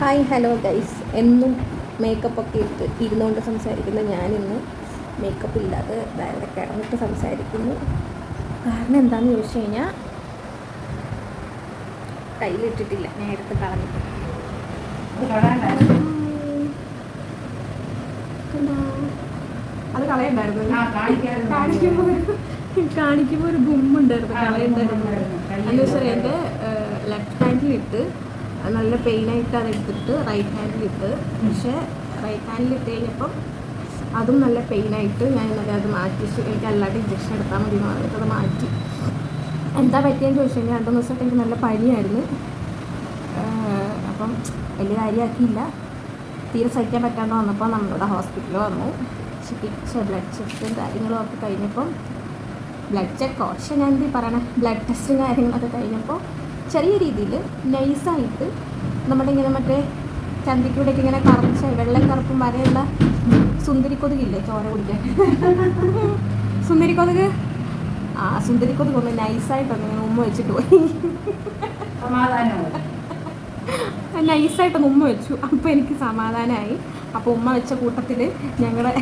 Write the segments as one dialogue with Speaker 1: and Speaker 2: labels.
Speaker 1: Hi hello guys എന്നും makeup ഒക്കെ ഇട്ട് ഇരുന്നുകൊണ്ട് സംസാരിക്കുന്ന ഞാനിന്ന് മേക്കപ്പ് ഇല്ലാതെ വേറെ കിടന്നിട്ട് സംസാരിക്കുന്നു. കാരണം എന്താണെന്ന് ചോദിച്ചു കഴിഞ്ഞാൽ കയ്യിലിട്ടിട്ടില്ല. ഞാൻ എടുത്ത് കളഞ്ഞു അത് കളയണ്ടായിരുന്നു. കാണിക്കുമ്പോൾ ഒരു ഗുമ്മുണ്ടായിരുന്നു. കളയുണ്ടായിരുന്നു. എന്ന് വെച്ചാൽ എന്റെ ലെഫ്റ്റ് ഹാൻഡിൽ ഇട്ട് അത് നല്ല പെയിനായിട്ട് അത് എടുത്തിട്ട് റൈറ്റ് ഹാൻഡിൽ ഇട്ട്. പക്ഷേ റൈറ്റ് ഹാൻഡിൽ ഇട്ട് കഴിഞ്ഞപ്പം അതും നല്ല പെയിൻ ആയിട്ട് ഞാൻ ഇന്നലെ അത് മാറ്റി. എനിക്ക് അല്ലാണ്ട് ഇഞ്ചക്ഷൻ എടുത്താൽ മതി എന്ന് പറഞ്ഞിട്ട് അത് മാറ്റി. എന്താ പറ്റിയെന്ന് ചോദിച്ചു കഴിഞ്ഞാൽ രണ്ടു ദിവസമായിട്ട് എനിക്ക് നല്ല പനിയായിരുന്നു. അപ്പം വലിയ കാര്യമാക്കിയില്ല. തീരെ സഹിക്കാൻ പറ്റാണ്ട് വന്നപ്പോൾ നമ്മളിവിടെ ഹോസ്പിറ്റലിൽ വന്നു. ചികിത്സ ബ്ലഡ് ചെക്കും കാര്യങ്ങളും ഒക്കെ കഴിഞ്ഞപ്പം ബ്ലഡ് ചെക്ക് പക്ഷെ ഞാൻ എന്ത് പറയണേ ബ്ലഡ് ടെസ്റ്റും കാര്യങ്ങളൊക്കെ കഴിഞ്ഞപ്പോൾ ചെറിയ രീതിയിൽ നൈസായിട്ട് നമ്മുടെ ഇങ്ങനെ മറ്റേ ചന്തിക്കൂടെയൊക്കെ ഇങ്ങനെ കറച്ച വെള്ളം കറുപ്പും വരെയുള്ള സുന്ദരിക്കൊതുകില്ലേ ചോര കുടിക്കാൻ? സുന്ദരിക്കൊതുക്? ആ സുന്ദരിക്കൊതുക് ഒന്ന് നൈസായിട്ടൊന്ന് ഇങ്ങനെ ഉമ്മ വെച്ചിട്ട് പോയി. നൈസായിട്ടൊന്ന് ഉമ്മ വെച്ചു. അപ്പോൾ എനിക്ക് സമാധാനമായി. അപ്പോൾ ഉമ്മ വെച്ച കൂട്ടത്തിൽ ഞങ്ങളുടെ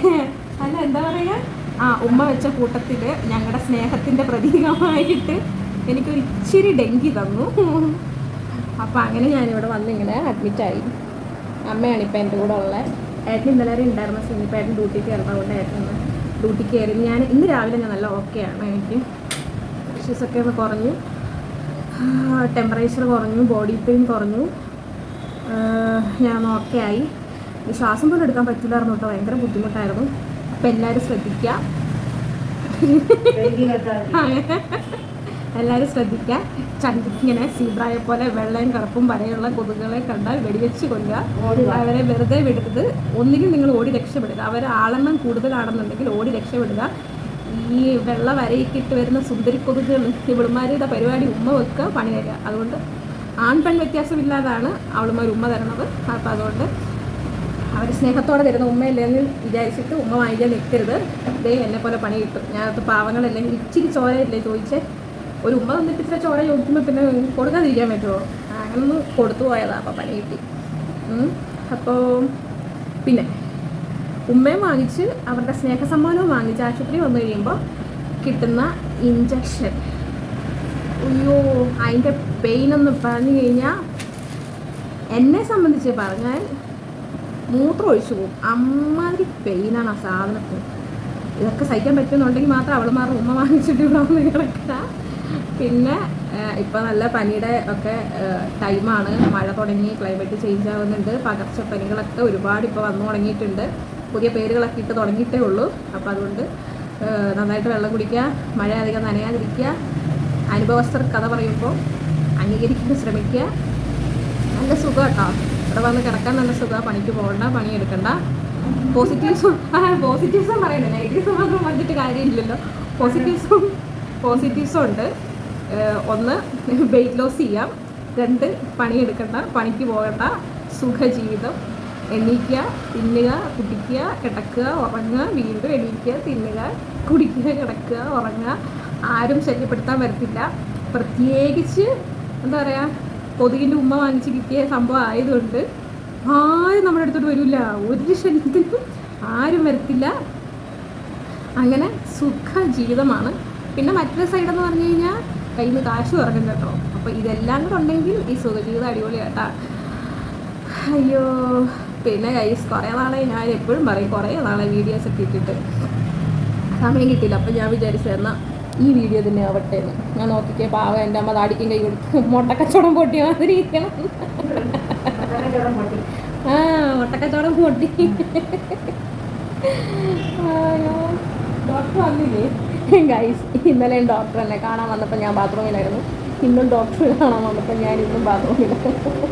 Speaker 1: അല്ല എന്താ പറയുക? ആ ഉമ്മ വെച്ച കൂട്ടത്തിൽ ഞങ്ങളുടെ സ്നേഹത്തിന്റെ പ്രതീകമായിട്ട് എനിക്കൊരു ഇച്ചിരി ഡെങ്കി തന്നു. അപ്പോൾ അങ്ങനെ ഞാനിവിടെ വന്നിങ്ങനെ അഡ്മിറ്റായി അമ്മയാണ് ഇപ്പം എന്റെ കൂടെ ഉള്ളത് ഏട്ടൻ ഇന്നലെ വരെ ഉണ്ടായിരുന്ന സിനിമ ഇപ്പം ഏട്ടൻ ഡ്യൂട്ടിക്ക് കയറുന്നതുകൊണ്ട് ഏട്ടൻ ഇന്ന് ഡ്യൂട്ടിക്ക് കയറി. ഞാൻ ഇന്ന് രാവിലെ ഞാൻ നല്ല ഓക്കെയാണ് എനിക്ക്. ഇഷ്യൂസൊക്കെ ഒന്ന് കുറഞ്ഞു. ടെമ്പറേച്ചർ കുറഞ്ഞു ബോഡി പെയിൻ കുറഞ്ഞു. ഞാൻ ഓക്കെ ആയി. ശ്വാസം പോലും എടുക്കാൻ പറ്റില്ലായിരുന്നു കേട്ടോ. ഭയങ്കര ബുദ്ധിമുട്ടായിരുന്നു. അപ്പം എല്ലാവരും ശ്രദ്ധിക്കുക എല്ലാവരും ശ്രദ്ധിക്കുക. ഇങ്ങനെ സീബ്രായെ പോലെ വെള്ളയും കറുപ്പും വരെയുള്ള കൊതുകുകളെ കണ്ടാൽ വെടിവെച്ച് കൊല്ലുക. അവരെ വെറുതെ വിടരുത്. ഒന്നുകിൽ നിങ്ങൾ ഓടി രക്ഷപ്പെടുക. അവർ ആളെണ്ണം കൂടുതലാണെന്നുണ്ടെങ്കിൽ ഓടി രക്ഷപ്പെടുക. ഈ വെള്ള വരയിക്കിട്ട് വരുന്ന സുന്ദരി കൊതുകുകൾ ഇവിടുമാരുടെ പരിപാടി ഉമ്മ വെക്കുക പണി തരിക. അതുകൊണ്ട് ആൺ പെൺ വ്യത്യാസമില്ലാതാണ് അവളുമാർ ഉമ്മ തരണത്. അപ്പം അതുകൊണ്ട് അവർ സ്നേഹത്തോടെ തരുന്ന ഉമ്മയില്ലെന്ന് വിചാരിച്ചിട്ട് ഉമ്മ വാങ്ങിക്കാൻ നിൽക്കരുത് ദേ എന്നെ പോലെ പണി കിട്ടും. ഞാനത് പാവങ്ങളല്ലേ ഇച്ചിരി ചോരയില്ലേ ചോദിച്ചേ? ഒരു ഉമ്മ തന്നിട്ട് ഇത്ര ചോര ചോദിക്കുമ്പോൾ പിന്നെ കൊടുക്കാതിരിക്കാൻ പറ്റുമോ അങ്ങനൊന്ന് കൊടുത്തു പോയതാ അപ്പം പണി കിട്ടി. അപ്പോൾ പിന്നെ ഉമ്മയും വാങ്ങിച്ച് അവരുടെ സ്നേഹസമ്മാനവും വാങ്ങിച്ച് ആശുപത്രി വന്നു കഴിയുമ്പോൾ കിട്ടുന്ന ഇഞ്ചക്ഷൻ അയ്യോ അതിന്റെ പെയിൻ ഒന്ന് പറഞ്ഞു കഴിഞ്ഞാൽ എന്നെ സംബന്ധിച്ച് പറഞ്ഞാൽ മൂത്രം ഒഴിച്ചു പോകും. അമ്മാതിരി പെയിനാണ് ആ സാധനത്തിന്. ഇതൊക്കെ സഹിക്കാൻ പറ്റുന്നുണ്ടെങ്കിൽ മാത്രം അവളുമാരുടെ ഉമ്മ വാങ്ങിച്ചിട്ട് ഇവിടെ വന്ന് കിടക്കുക പിന്നെ ഇപ്പം നല്ല പനിയുടെ ഒക്കെ ടൈമാണ്. മഴ തുടങ്ങി ക്ലൈമറ്റ് ചേഞ്ച് ആവുന്നുണ്ട്. പകർച്ചപ്പനികളൊക്കെ ഒരുപാട് ഇപ്പോൾ വന്നു തുടങ്ങിയിട്ടുണ്ട്. പുതിയ പേരുകളൊക്കെ ഇട്ട് തുടങ്ങിയിട്ടേ ഉള്ളൂ. അപ്പോൾ അതുകൊണ്ട് നന്നായിട്ട് വെള്ളം കുടിക്കുക മഴ അധികം നനയാതിരിക്കുക. അനുഭവസ്ഥർ കഥ പറയുമ്പോൾ അംഗീകരിക്കാൻ ശ്രമിക്കുക. നല്ല സുഖം കേട്ടോ. ഇവിടെ വന്ന് കിടക്കാൻ നല്ല സുഖം. പണിക്ക് പോകണ്ട പണി എടുക്കണ്ട പോസിറ്റീവ്സും പോസിറ്റീവ്സും പറയണ്ടേ നെഗറ്റീവ്സ് മാത്രം പറഞ്ഞിട്ട് കാര്യമില്ലല്ലോ. പോസിറ്റീവ്സും പോസിറ്റീവ്സും ഉണ്ട്. ഒന്ന് വെയിറ്റ് ലോസ് ചെയ്യാം. രണ്ട് പണിയെടുക്കണ്ട പണിക്ക് പോകണ്ട സുഖജീവിതം. എണീക്കുക തിന്നുക കുടിക്കുക കിടക്കുക ഉറങ്ങുക വീണ്ടും എണീക്കുക തിന്നുക കുടിക്കുക കിടക്കുക ഉറങ്ങുക. ആരും ശല്യപ്പെടുത്താൻ വരത്തില്ല. പ്രത്യേകിച്ച് എന്താ പറയുക കൊതുകിന്റെ ഉമ്മ വാങ്ങിച്ച് കിട്ടിയ സംഭവം ആയതുകൊണ്ട് ആരും നമ്മുടെ അടുത്തോട്ട് വരില്ല ഒരു ശല്യത്തിനും ആരും വരത്തില്ല. അങ്ങനെ സുഖ ജീവിതമാണ് പിന്നെ മറ്റൊരു സൈഡെന്ന് പറഞ്ഞു കഴിഞ്ഞാൽ കയ്യിൽ നിന്ന് കാശ് കുറഞ്ഞു കേട്ടോ. അപ്പോൾ ഇതെല്ലാം കൂടെ ഉണ്ടെങ്കിൽ ഈ സുഖജീവിതം അടിപൊളിയാട്ടാ അയ്യോ പിന്നെ കൈസ് കുറേ നാളെ ഞാൻ എപ്പോഴും പറയും കുറേ നാളെ വീഡിയോസ് ഒക്കെ ഇട്ടിട്ട്. സമയം കിട്ടിയില്ല അപ്പം ഞാൻ വിചാരിച്ചു എന്നാൽ ഈ വീഡിയോ തന്നെ ആവട്ടെ എന്ന്. ഞാൻ നോക്കിക്കേ പാവം എന്റെ അമ്മ താടിക്കും കൈ കൊടുത്ത് മുട്ടക്കച്ചവടം പൊട്ടി മാതിരി ആ മുട്ടക്കച്ചവടം പൊട്ടി. ഡോക്ടർ വന്നില്ലേ? ഗൈസ് ഇന്നലെയും ഡോക്ടർ എന്നെ കാണാൻ വന്നപ്പോൾ ഞാൻ ബാത്റൂമിലായിരുന്നു ഇന്നും ഡോക്ടർ കാണാൻ വന്നപ്പോൾ ഞാൻ ഇന്നും ബാത്റൂമിലായിരുന്നു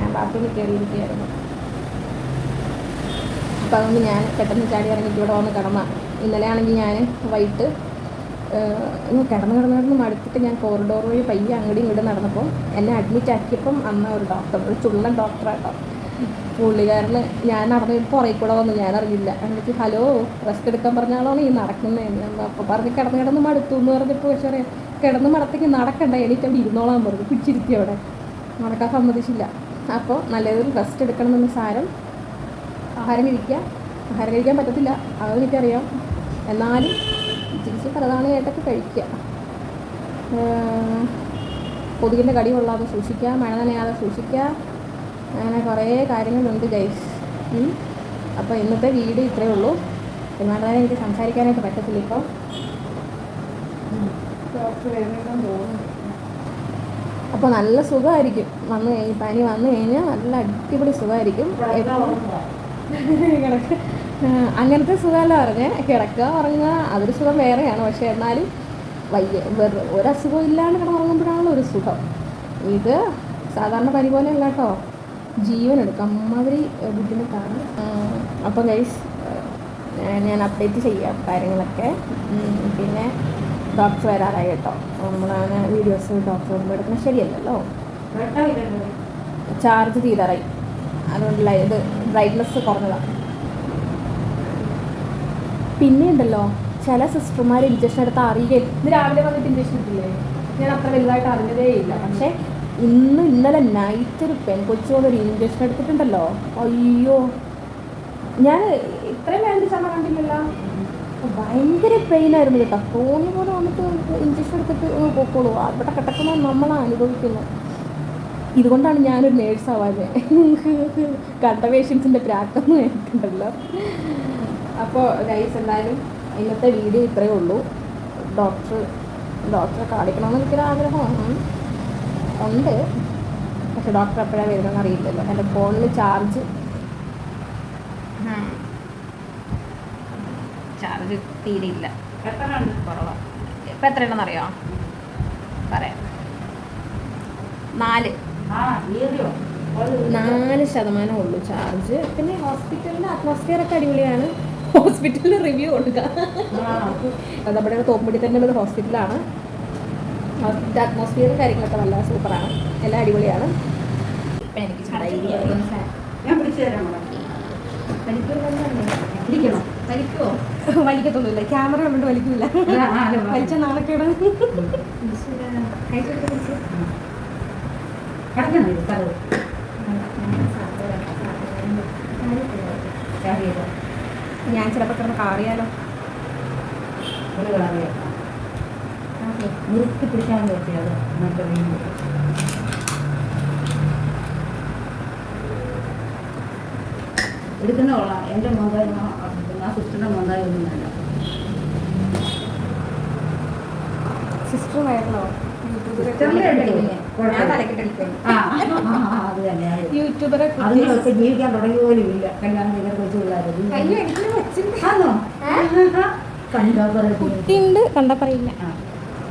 Speaker 1: ഞാൻ ബാത്റൂമിൽ കയറിയിരിക്കുകയായിരുന്നു അപ്പം അതുകൊണ്ട് ഞാൻ പെട്ടെന്ന് ചാടി ഇറങ്ങിയിട്ട് ഇവിടെ വന്ന് കിടന്ന. ഇന്നലെ ആണെങ്കിൽ ഞാൻ വൈകിട്ട് കിടന്ന് കിടന്ന് കിടന്ന് മടുത്തിട്ട് ഞാൻ കോറിഡോർ വഴി പയ്യെ അങ്ങോട്ടും ഇങ്ങോട്ടും നടന്നപ്പോൾ എന്നെ അഡ്മിറ്റ് ആക്കിയപ്പം അന്ന് ഒരു ഡോക്ടർ ഒരു ചുള്ളൻ ഡോക്ടറാട്ടോ പുള്ളിക്കാരന് ഞാൻ നടന്ന് പുറകെ കൂടെ വന്നു ഞാൻ അറിയില്ല എന്നിട്ട് ഹലോ റെസ്റ്റ് എടുക്കാൻ പറഞ്ഞാളാണ് ഈ നടക്കുന്നതെന്ന് അപ്പോൾ പറഞ്ഞ് കിടന്ന് കിടന്ന് മടുത്തു എന്ന് പറഞ്ഞപ്പോൾ പക്ഷേ പറയാം കിടന്ന് മടത്തേക്ക് നടക്കണ്ട എനിക്ക് അവിടെ ഇരുന്നോളാൻ പറഞ്ഞു പിടിച്ചിരുത്തി അവിടെ. നടക്കാൻ സമ്മതിച്ചില്ല. അപ്പോൾ നല്ലതൊരു റെസ്റ്റ് എടുക്കണമെന്ന് സാരം ആഹാരം കഴിക്കുക. ആഹാരം കഴിക്കാൻ പറ്റത്തില്ല. അത് എനിക്കറിയാം. എന്നാലും തിരിച്ച് പ്രധാനമായിട്ടൊക്കെ കഴിക്കുക. കൊതുകിന്റെ കടി കൊള്ളാതെ സൂക്ഷിക്കുക മഴ നനയാതെ സൂക്ഷിക്കുക. അങ്ങനെ കുറേ കാര്യങ്ങളുണ്ട് ഗൈസ് അപ്പോൾ ഇന്നത്തെ വീഡിയോ ഇത്രയേ ഉള്ളൂ. ഒരുപാട് നേരം എനിക്ക് സംസാരിക്കാനായിട്ട് പറ്റത്തില്ല ഇപ്പോൾ അപ്പോൾ നല്ല സുഖമായിരിക്കും. വന്ന് കഴിഞ്ഞ് പനി വന്നു കഴിഞ്ഞാൽ നല്ല അടിപൊളി സുഖമായിരിക്കും. അങ്ങനത്തെ സുഖമല്ല പറഞ്ഞേ. കിടക്കുക ഉറങ്ങുക അതൊരു സുഖം വേറെയാണ്. പക്ഷെ എന്നാലും വയ്യ. വെറു ഒരസുഖം ഇല്ലാണ്ട് കിടന്നുറങ്ങുമ്പോഴാണല്ലോ ഒരു സുഖം. ഇത് സാധാരണ പനി പോലെ അല്ല കേട്ടോ. ജീവൻ എടുക്കാം അമ്മാതിരി ബുദ്ധിമുട്ടാണ്. അപ്പോൾ ഗൈസ് ഞാൻ അപ്ഡേറ്റ് ചെയ്യാം കാര്യങ്ങളൊക്കെ. പിന്നെ ഡോക്ടർ വരാറായി കേട്ടോ. നമ്മളങ്ങനെ വീഡിയോസ് ഡോക്ടർ വരുമ്പോൾ എടുക്കുന്നത്. ശരിയല്ലല്ലോ? ചാർജ് തീരാറായി. അതുകൊണ്ട് ഇത് ബ്രൈറ്റ്നസ് കുറഞ്ഞതാണ് പിന്നെ ഉണ്ടല്ലോ ചില സിസ്റ്റർമാർ ഇഞ്ചക്ഷൻ എടുത്ത് അറിയുകയും ഇന്ന് രാവിലെ വന്നിട്ട് ഇഞ്ചക്ഷൻ ഇട്ടില്ലേ ഞാൻ അത്ര വലുതായിട്ട് അറിഞ്ഞതേ ഇല്ല. പക്ഷേ ഇന്ന് ഇന്നലെ നൈറ്റ് ഒരു പെൺകൊച്ചുകൊണ്ടൊരു ഇഞ്ചക്ഷൻ എടുത്തിട്ടുണ്ടല്ലോ. അയ്യോ. ഞാൻ ഇത്രയും വേണ്ടി ചെന്ന കണ്ടില്ലല്ലോ. ഭയങ്കര പെയിൻ ആയിരുന്നു കേട്ടോ. തോന്നി പോലെ വന്നിട്ട് ഇഞ്ചക്ഷൻ എടുത്തിട്ട് പൊക്കോളൂ. അവിടെ കിടക്കുന്ന നമ്മളാണ് അനുഭവിക്കുന്നത് ഇതുകൊണ്ടാണ് ഞാനൊരു നേഴ്സ് ആവാതെ. കണ്ട പേഷ്യൻസിന്റെ പ്രാക്കൊന്നും എനിക്കുണ്ടല്ലോ അപ്പോൾ ഗൈസ് എന്തായാലും ഇന്നത്തെ വീഡിയോ ഇത്രയേ ഉള്ളൂ. ഡോക്ടർ ഡോക്ടറെ കാണിക്കണമെന്ന് എനിക്കൊരു ആഗ്രഹമാണ് ഉണ്ട്. പക്ഷെ ഡോക്ടർ എപ്പോഴാണ് വരുന്നതെന്ന് അറിയില്ലല്ലോ. എന്റെ ഫോണിൽ ചാർജ് ചാർജ് തീരെയില്ല.
Speaker 2: എത്ര
Speaker 1: കുറവാണ് ഇപ്പം എത്രയുണ്ടെന്ന് അറിയോ പറയാം. നാല്. നാല് ശതമാനം ഉള്ളൂ ചാർജ് പിന്നെ ഹോസ്പിറ്റലിന്റെ അറ്റ്മോസ്ഫിയർ ഒക്കെ അടിപൊളിയാണ്. ഹോസ്പിറ്റലിൽ റിവ്യൂ കൊടുക്കുക അത് നമ്മുടെ തോപ്പുംപടി തന്നെ ഉള്ളത് ഹോസ്പിറ്റലാണ് അറ്റ്മോസ്ഫിയറും കാര്യങ്ങളൊക്കെ നല്ല സൂപ്പറാണ്. എല്ലാം അടിപൊളിയാണ്. ഇപ്പം എനിക്ക് വലിക്കത്തൊന്നുമില്ല. ക്യാമറ കണ്ടിട്ട് വലിക്കില്ല. വലിച്ച നാണക്കേട്. ഞാൻ ചിലപ്പോൾ കിടന്ന് കാറിയാലോ.
Speaker 2: നിർത്തി പിടിക്കാൻ പറ്റിയത് മറ്റേ എടുക്കുന്ന കൊള്ളാം എന്റെ മോന്തായി ആ സിസ്റ്ററിന്റെ മോന്തായി ഒന്നും വേണ്ട.
Speaker 1: സിസ്റ്റർ. യൂട്യൂബറെ
Speaker 2: ജീവിക്കാൻ തുടങ്ങിയ പോലും ഇല്ല. കല്യാണം ചെയ്ത കൊച്ചു പിള്ളേർ കണ്ടോ
Speaker 1: പറയില്ല.
Speaker 2: ആ.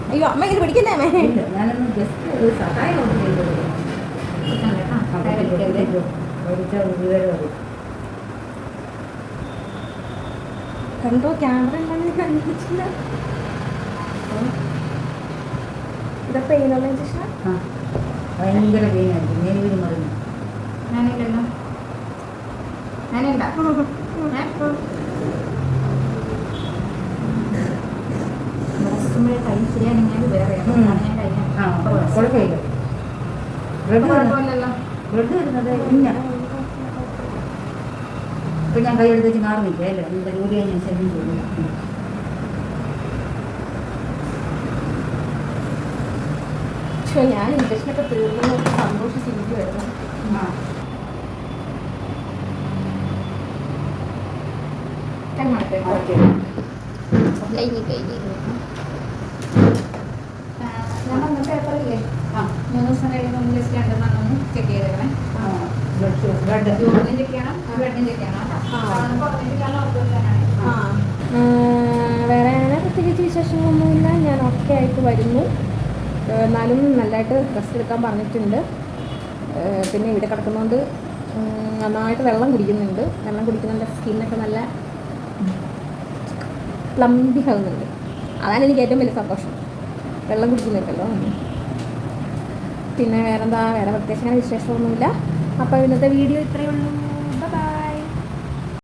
Speaker 1: അയ്യോ അമ്മ ഇത് പിടിക്കുന്നേ അമ്മ?
Speaker 2: ഇല്ല, ഞാനൊന്ന് ജസ്റ്റ് ഒരു സഹായം
Speaker 1: കണ്ടോ ക്യാമറ ഉണ്ടെന്ന് കണ്ടിട്ടില്ല ഇതൊക്കെ പെയിനുള്ള ഇഞ്ചക്ഷൻ
Speaker 2: ഭയങ്കര പെയിനായിരിക്കും
Speaker 3: ഞാനില്ലല്ലോ. ഞാനുണ്ടാ കൈ ശരിയാണെങ്കിൽ വേറെയാണ്
Speaker 2: ഉം.
Speaker 3: അതാണ് ഞാൻ കഴിഞ്ഞ
Speaker 2: ആ കുഴപ്പമില്ല ബ്ലഡ്
Speaker 3: കുഴപ്പമില്ലല്ലോ
Speaker 2: വരുന്നത് ഇപ്പം ഞാൻ കൈ എടുത്ത് വെച്ച് മാറി നിൽക്കുക അല്ലേ നമ്മുടെ ജോലി കഴിഞ്ഞ ശല്യം
Speaker 1: ഞാൻ ഇഞ്ചക്ഷനൊക്കെ തീർന്നു സന്തോഷിച്ചിരിക്കുമായിരുന്നു
Speaker 2: ആ.
Speaker 3: വന്ന പേപ്പറില്ലേ
Speaker 2: ആ
Speaker 3: മൂന്ന് ദിവസം കഴിയുമ്പോൾ ജസ്റ്റ് രണ്ടെണ്ണം ചെക്ക് ചെയ്തേക്കണേ.
Speaker 2: ആ ബ്ലഡ് ബ്ലഡ്
Speaker 3: യൂറിനും ചെക്ക് ചെയ്യണം ബ്ലഡും ചെക്ക് ചെയ്യണം കുറഞ്ഞിട്ടില്ലാന്ന് ഉറപ്പുവരുത്താനാണ്
Speaker 1: ആ. വേറെ അങ്ങനെ പ്രത്യേകിച്ച് വിശേഷങ്ങളൊന്നുമില്ല. ഞാൻ ഒക്കെ ആയിട്ട് വരുന്നു. എന്നാലും നല്ലതായിട്ട് റെസ്റ്റ് എടുക്കാൻ പറഞ്ഞിട്ടുണ്ട്. പിന്നെ ഇവിടെ കിടക്കുന്നതുകൊണ്ട് നന്നായിട്ട് വെള്ളം കുടിക്കുന്നുണ്ട്. വെള്ളം കുടിക്കുന്നുണ്ട് സ്കിന്നൊക്കെ നല്ല പ്ലംബി ആകുന്നുണ്ട് അതാണ് എനിക്ക് ഏറ്റവും വലിയ സന്തോഷം. വെള്ളം കുടിക്കുന്നുണ്ടല്ലോ പിന്നെ വേറെന്താ വേറെ പ്രത്യേകിച്ച് അങ്ങനെ വിശേഷമൊന്നുമില്ല. അപ്പോൾ ഇന്നത്തെ വീഡിയോ ഇത്രയേ ഉള്ളൂ.